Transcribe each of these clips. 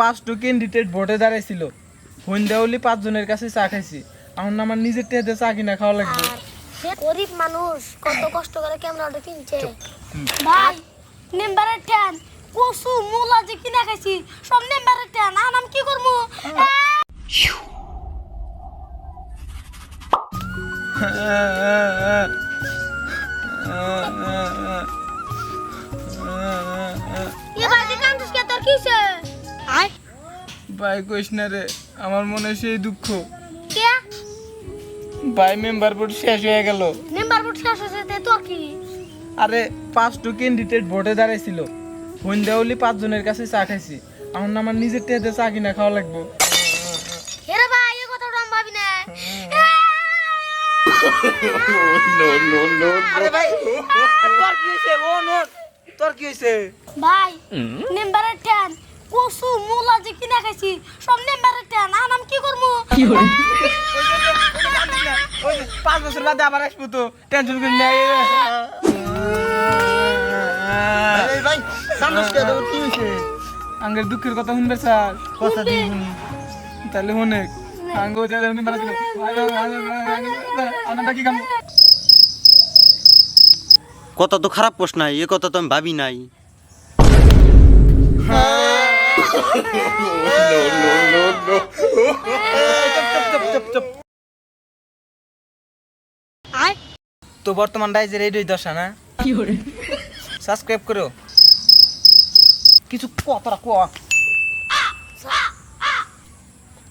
পাঁচটো candidate ভোটে দাঁড়াইছিল হইন্দাউলি পাঁচজনের কাছে চা খাইছি এখন আমার নিজের টেহাতে চা কিনা খাওয়া লাগবে গরিব মানুষ কত কষ্ট করে ক্যামেরাটা কিনছে ভাই মেম্বারের ট্যান কসু মুলা যে কিনা খাইছি সব মেম্বারের ট্যান আর আমি কি করব এবার তোর কিসে ভাই কইস না রে আমার মনে সেই দুঃখ। কে? ভাই মেম্বার ভোট শেষ হয়ে গেল। মেম্বার বোর্ড শেষ হয়েছে তে তোর কি? আরে পাঁচটো ক্যান্ডিডেট ভোটে দাঁড়াইছিল। হইন্দাউলি পাঁচজনের কাছে চা খাইছি। এখন আমার নিজের টেহাতে চা কিনা খাওয়া লাগবে। হেরে ভাই এই আমি ভাবি না। আরে ভাই তোর কি হয়েছে ও নোট তোর কি হয়েছে ভাই মেম্বারের আর আমি কি করব? যে পাঁচ বছর বাদে আবার আসব তো টেনশন করি না এই ভাই কি হইছে আঙ্গের দুঃখের কথা শুনবে স্যার। কথা দিই শুনি। তাহলে অনেক আঙ্গ মেম্বার ছিল আনন্দা কি কাম? কথা তো খারাপ প্রশ্ন নাই এ কথা তো আমি ভাবি নাই। আয় তো বর্তমান ডাইজের এই দশা না? সাবস্ক্রাইব করো। কিছু কতটা ক।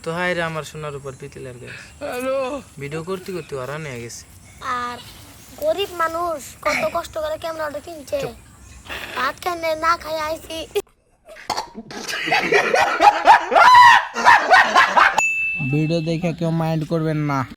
তো হাই রে আমার সোনার উপর পিতলের গাছ। ভিডিও করতে করতে ওরা নিয়ে গেছে। আর গরিব মানুষ কত কষ্ট করে ক্যামেরাটা কিনছে। ভাত খাই না খাই আইছি। ভিডিও দেখে কেউ মাইন্ড করবেন না।